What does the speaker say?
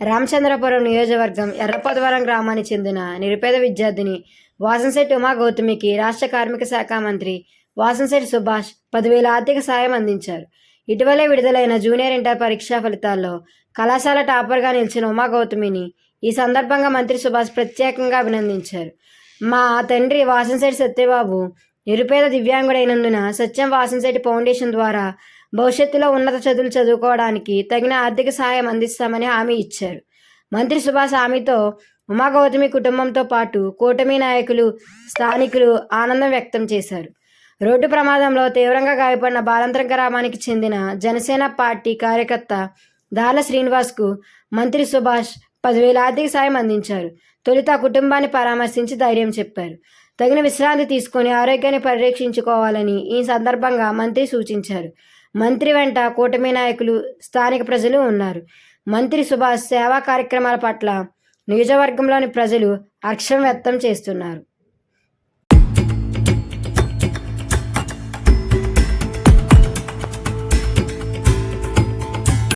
రామచంద్రపురం నియోజకవర్గం ఎర్రపొదవరం గ్రామానికి చెందిన నిరుపేద విద్యార్థిని వాసంశెట్టి ఉమా గౌతమికి రాష్ట్ర కార్మిక శాఖ మంత్రి వాసంశెట్టి సుభాష్ పదివేల ఆర్థిక సాయం అందించారు. ఇటీవలే విడుదలైన జూనియర్ ఇంటర్ పరీక్షా ఫలితాల్లో కళాశాల టాపర్గా నిలిచిన ఉమా గౌతమిని ఈ సందర్భంగా మంత్రి సుభాష్ ప్రత్యేకంగా అభినందించారు. మా తండ్రి వాసంశెట్టి సత్యబాబు నిరుపేద దివ్యాంగుడైనందున సత్యం వాసంశెట్టి ఫౌండేషన్ ద్వారా భవిష్యత్తులో ఉన్నత చదువులు చదువుకోవడానికి తగిన ఆర్థిక సహాయం అందిస్తామని హామీ ఇచ్చారు. మంత్రి సుభాష్ హామీతో ఉమా గౌతమి కుటుంబంతో పాటు కూటమి నాయకులు స్థానికులు ఆనందం వ్యక్తం చేశారు. రోడ్డు ప్రమాదంలో తీవ్రంగా గాయపడిన బాలంతరం గ్రామానికి చెందిన జనసేన పార్టీ కార్యకర్త దాల శ్రీనివాస్కు మంత్రి సుభాష్ పదివేల ఆర్థిక సాయం అందించారు. తొలుత కుటుంబాన్ని పరామర్శించి ధైర్యం చెప్పారు. తగిన విశ్రాంతి తీసుకొని ఆరోగ్యాన్ని పరిరక్షించుకోవాలని ఈ సందర్భంగా మంత్రి సూచించారు. మంత్రి వెంట కూటమి నాయకులు స్థానిక ప్రజలు ఉన్నారు. మంత్రి సుభాష్ సేవా కార్యక్రమాల పట్ల నియోజకవర్గంలోని ప్రజలు హర్షం వ్యక్తం చేస్తున్నారు.